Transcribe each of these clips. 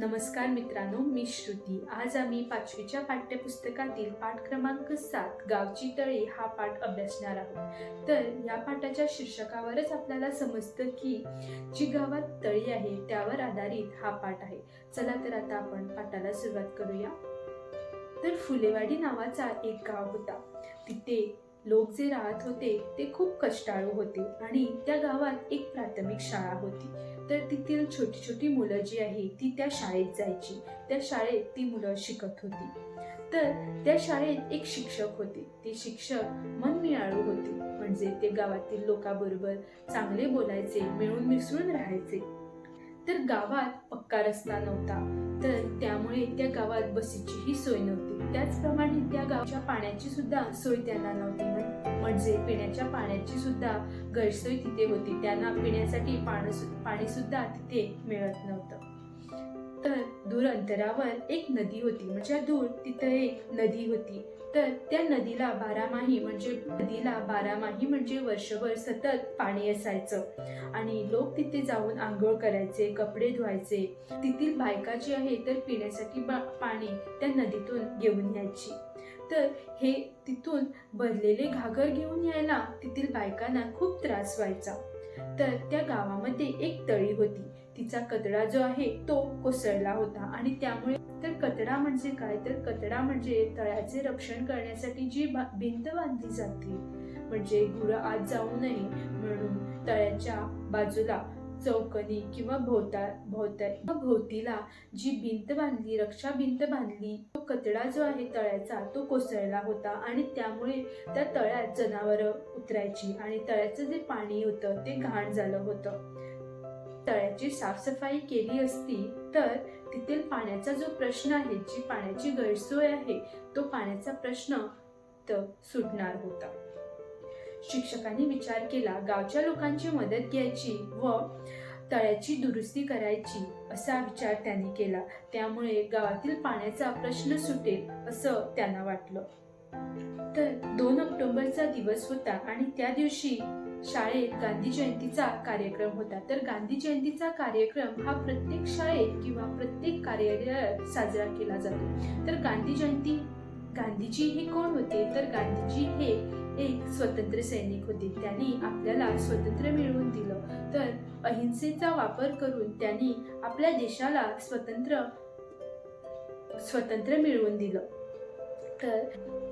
नमस्कार मित्रांनो मी श्रुती. आज आम्ही पाचवीच्या पाठ्यपुस्तकातील पाठ क्रमांक सात गावची तळी हा पाठ अभ्यासणार आहोत. तर या पाठाच्या शीर्षकावरच आपल्याला समजतं की जी गावात तळी आहे त्यावर आधारित हा पाठ आहे. चला तर आता आपण पाठाला सुरुवात करूया. तर फुलेवाडी नावाचा एक गाव होता. तिथे लोक जे राहत होते ते खूप कष्टाळू होते आणि त्या गावात एक प्राथमिक शाळा होती. तर तेथील छोटी छोटी मुलं जी आहे ती त्या शाळेत जायची. त्या शाळेत ती मुलं शिकत होती. तर त्या शाळेत एक शिक्षक होते. ते शिक्षक मनमिळाळू होते. म्हणजे ते गावातील लोकांबरोबर चांगले बोलायचे मिळून मिसळून राहायचे. तर गावात पक्का रस्ता नव्हता. तर त्यामुळे त्या गावात बसीचीही सोय नव्हती. त्याचप्रमाणे त्या गावच्या पाण्याची सुद्धा सोय त्यांना नव्हती. म्हणजे पिण्याच्या पाण्याची सुद्धा गैरसोय तिथे होती. त्यांना पिण्यासाठी पाणी पाणी सुद्धा तिथे मिळत नव्हतं. तर दूर अंतरावर एक नदी होती. म्हणजे दूर तिथे एक नदी होती. तर त्या नदीला बारामाही म्हणजे नदीला बारामाही म्हणजे वर्षभर सतत पाणी असायचं. आणि लोक तिथे जाऊन आंघोळ करायचे कपडे धुवायचे. तिथील बायका जी आहे तर पिण्यासाठी बा- पाणी त्या नदीतून घेऊन यायची. तर हे तिथून भरलेले घागर घेऊन यायला तेथील बायकांना खूप त्रास व्हायचा. तर त्या गावामध्ये एक तळी होती. तिचा कचरा जो आहे तो कोसळला होता आणि त्यामुळे तर कचरा म्हणजे काय? तर कचरा म्हणजे तळ्याचे रक्षण करण्यासाठी जी बा- भिंत बांधली जाते म्हणजे गुरं आत जाऊ नये म्हणून तळ्याच्या बाजूला चौकनी किंवा भोवता भोवता भोवतीला जी भिंत बांधली रक्षा भिंत बांधली तो कचडा जो आहे तळ्याचा तो कोसळला होता आणि त्यामुळे त्या तळ्यात जनावरं उतरायची आणि तळ्याचं जे पाणी होतं ते घाण झालं होतं. तळ्याची साफसफाई केली असती तर तेथील पाण्याचा जो प्रश्न आहे जी पाण्याची गैरसोय आहे तो पाण्याचा प्रश्न तर सुटणार होता. शिक्षकांनी विचार केला गावच्या लोकांची मदत घ्यायची व तळ्याची दुरुस्ती करायची असा विचार त्यांनी केला. त्यामुळे गावातील पाण्याचा प्रश्न सुटेल असं त्यांना वाटलं. तर दोन ऑक्टोबरचा दिवस होता आणि त्या दिवशी शाळेत गांधी जयंतीचा कार्यक्रम होता. तर गांधी जयंतीचा कार्यक्रम हा प्रत्येक शाळेत किंवा प्रत्येक कार्यालयात साजरा केला जातो. तर गांधी जयंती गांधीजी हे कोण होते? तर गांधीजी हे एक स्वतंत्र सैनिक होते. त्यांनी आपल्याला स्वातंत्र्य मिळवून दिलं. तर अहिंसेचा वापर करून त्यांनी आपल्या देशाला स्वतंत्र स्वतंत्र मिळवून दिलं. तर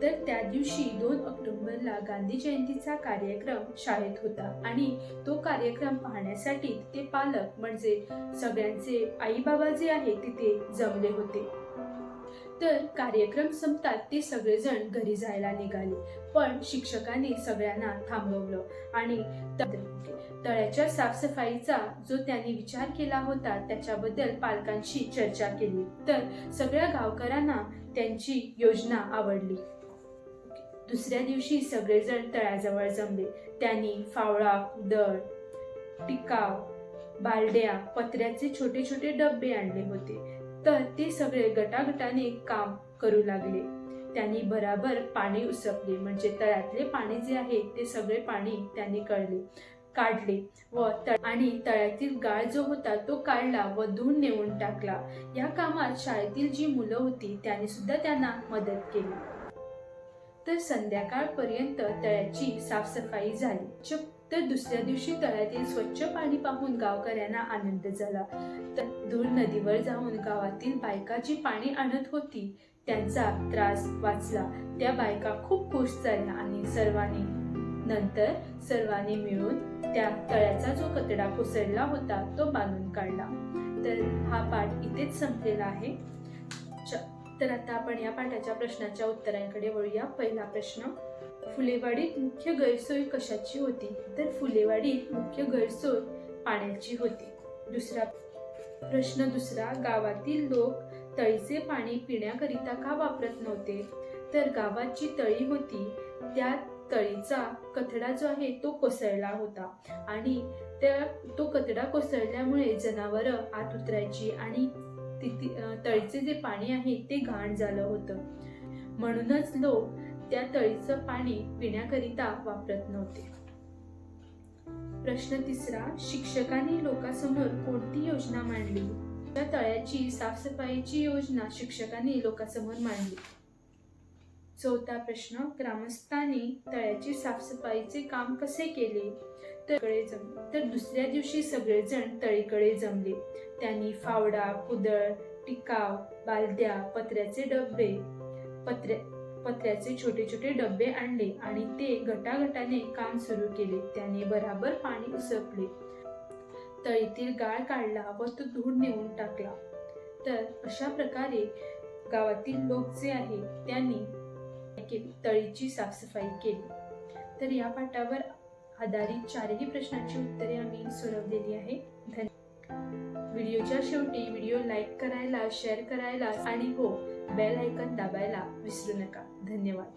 तर त्या दिवशी दोन ऑक्टोबरला गांधी जयंतीचा कार्यक्रम शाळेत होता आणि तो कार्यक्रम पाहण्यासाठी ते पालक म्हणजे सगळ्यांचे आई बाबा जे आहे तिथे जमले होते. तर कार्यक्रम संपतात ते सगळेजण घरी जायला निघाले. पण शिक्षकांनी सगळ्यांना थांबवलं आणि तळ्याच्या साफसफाईचा जो त्यांनी विचार केला होता त्याच्याबद्दल पालकांशी चर्चा केली. तर सगळ्या गावकऱ्यांना त्यांची योजना आवडली. दुसऱ्या दिवशी सगळेजण तळ्याजवळ जमले. त्यांनी फावळा दळ टिकाव बालड्या पत्र्याचे छोटे छोटे डबे आणले होते. तर ते सगळे गटागटाने काम करू लागले. त्यांनी बराबर पाणी उसपले म्हणजे तळ्यातले पाणी जे आहे ते सगळे पाणी त्यांनी कळले काढले व तळ आणि तळ्यातील गाळ जो होता तो काढला व धुवून नेऊन टाकला. या कामात शाळेतील जी मुलं होती त्यांनी सुद्धा त्यांना मदत केली. तर संध्याकाळपर्यंत तळ्याची साफसफाई झाली. च- तर दुसऱ्या दिवशी तळ्यातील स्वच्छ पाणी पाहून गावकऱ्यांना आनंद झाला. तर दूर नदीवर जाऊन गावातील बायका जी पाणी आणत होती. त्यांचा त्रास वाचला. त्या बायका खूप खुश झाल्या आणि सर्वांनी नंतर सर्वांनी मिळून त्या तळ्याचा जो कचरा कोसळला होता तो बांधून काढला. तर हा पाठ इथेच संपलेला आहे. च- तर आता आपण या पाठाच्या प्रश्नाच्या उत्तरांकडे वळूया. पहिला प्रश्न फुलेवाडीत मुख्य गैरसोय कशाची होती? तर फुलेवाडीत मुख्य गैरसोय पाण्याची होती. दुसरा प्रश्न दुसरा गावातील लोक तळीचे पाणी पिण्याकरिता का वापरत नव्हते? तर गावात जी तळी होती त्या तळीचा कचडा जो आहे तो कोसळला होता आणि त्या तो कचडा कोसळल्यामुळे जनावरं आत उतरायची आणि तिथे तळीचे जे पाणी आहे ते घाण झालं होतं. म्हणूनच लोक त्या तळीचं पाणी पिण्याकरिता वापरत नव्हते. प्रश्न तिसरा शिक्षकांनी लोकांसमोर कोणती योजना मांडली? त्या तळ्याची साफसफाईची योजना शिक्षकांनी लोकांसमोर मांडली. चौथा प्रश्न ग्रामस्थांनी तळ्याची साफसफाईचे काम कसे केले? तर जमले तर दुसऱ्या दिवशी सगळेजण तळीकडे जमले. त्यांनी फावडा कुदळ टिकाव बालद्या पत्र्याचे डबे पत्र्या पत्र्याचे छोटे छोटे डबे आणले आणि ते गटागटाने काम सुरू केले. त्याने बराबर पाणी उसपले. तळीतील गाळ काढला व तो धूळ नेऊन टाकला. तर अशा प्रकारे गावातील लोक जे आहे त्यांनी तळीची साफसफाई केली. तर या पाठावर आधारित चारही प्रश्नांची उत्तरे आम्ही सोडवलेली आहे. धन्यवाद. व्हिडिओच्या शेवटी व्हिडिओ लाईक करायला शेअर करायला आणि हो बेल आयकन दाबायला विसरू नका. धन्यवाद.